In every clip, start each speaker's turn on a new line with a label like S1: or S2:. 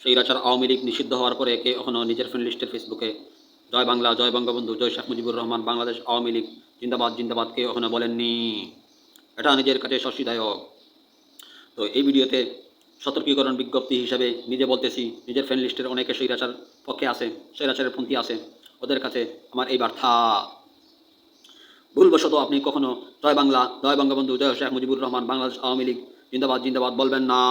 S1: স্বৈরাচার আওয়ামী লীগ নিষিদ্ধ হওয়ার পরে কে এখনও নিজের ফ্রেন্ড লিস্টের ফেসবুকে জয় বাংলা, জয় বঙ্গবন্ধু, জয় শেখ মুজিবুর রহমান, বাংলাদেশ আওয়ামী লীগ, জিন্দাবাদ জিন্দাবাদ কে এখনও বলেননি। এটা নিজের কাছে শশীদায়ক তো এই ভিডিওতে সতর্কীকরণ বিজ্ঞপ্তি হিসাবে নিজে বলতেছি, নিজের ফ্রেন্ড লিস্টের অনেকে স্বৈরাচার পক্ষে আছে স্বৈরাচারের পন্থী আছে। ওদের কাছে আমার এই বার্তা। ভুলবশত আপনি কখনো জয় বাংলা, জয় বঙ্গবন্ধু, জয় শেখ মুজিবুর রহমান, বাংলাদেশ আওয়ামী লীগ, জিন্দাবাদ জিন্দাবাদ বলবেন না।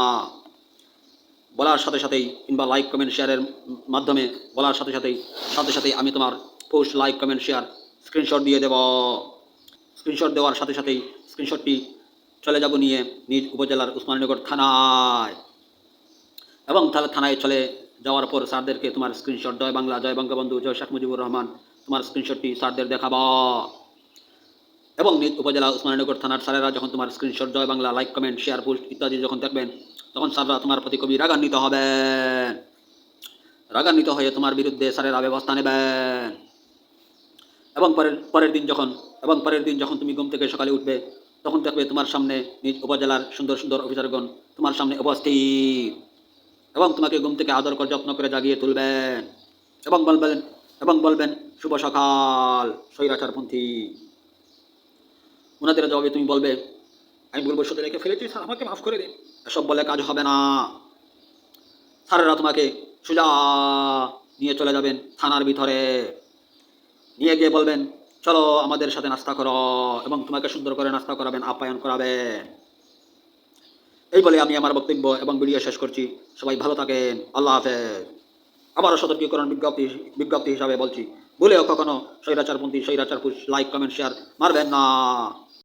S1: বলার সাথে সাথেই কিংবা লাইক, কমেন্ট, শেয়ারের মাধ্যমে বলার সাথে সাথেই সাথে সাথেই আমি তোমার post like comment share screenshot দিয়ে দেব। স্ক্রিনশট দেওয়ার সাথে সাথেই স্ক্রিনশটটি চলে যাব নিয়ে নিজ উপজেলার উসমানীনগর থানায়। এবং তাহলে থানায় চলে যাওয়ার পর স্যারদেরকে তোমার স্ক্রিনশট জয় বাংলা, জয় বঙ্গবন্ধু, জয় শেখ মুজিবুর রহমান, তোমার স্ক্রিনশটটি স্যারদের দেখাব। এবং নিজ উপজেলা উসমানীনগর থানার স্যারেরা যখন তোমার স্ক্রিনশট জয় Bangla like comment share post ইত্যাদি যখন দেখবেন তখন স্যাররা তোমার প্রতি কবি রাগান্বিত হবেন রাগান্বিত হয়ে তোমার বিরুদ্ধে স্যারেরা ব্যবস্থা নেবেন এবং পরের পরের দিন যখন, এবং পরের দিন যখন তুমি ঘুম থেকে সকালে উঠবে, তখন দেখবে তোমার সামনে নিজ উপজেলার সুন্দর সুন্দর অফিসারগণ তোমার সামনে উপস্থিত। এবং তোমাকে ঘুম থেকে আদর করে, যত্ন করে জাগিয়ে তুলবেন এবং বলবেন এবং বলবেন, শুভ সকাল, স্বৈরাচারপন্থী। ওনাদের জবাবে তুমি বলবে আমি বলব সত্যি রেখে ফেলেছি, স্যার, আমাকে মাফ করে দিন। এসব বলে কাজ হবে না। স্যারেরা তোমাকে সোজা নিয়ে চলে যাবেন থানার ভিতরে। নিয়ে গিয়ে বলবেন, চলো আমাদের সাথে নাস্তা করো এবং তোমাকে সুন্দর করে নাস্তা করাবেন, আপ্যায়ন করাবেন। এই বলে আমি আমার বক্তব্য এবং ভিডিও শেষ করছি। সবাই ভালো থাকেন। আল্লাহ হাফেজ। আবারও সতর্কীকরণ বিজ্ঞপ্তি বিজ্ঞপ্তি হিসাবে বলছি। ভুলেও কখনো স্বৈরাচারপন্থী স্বৈরাচার পুষ লাইক কমেন্ট শেয়ার মারবেন না।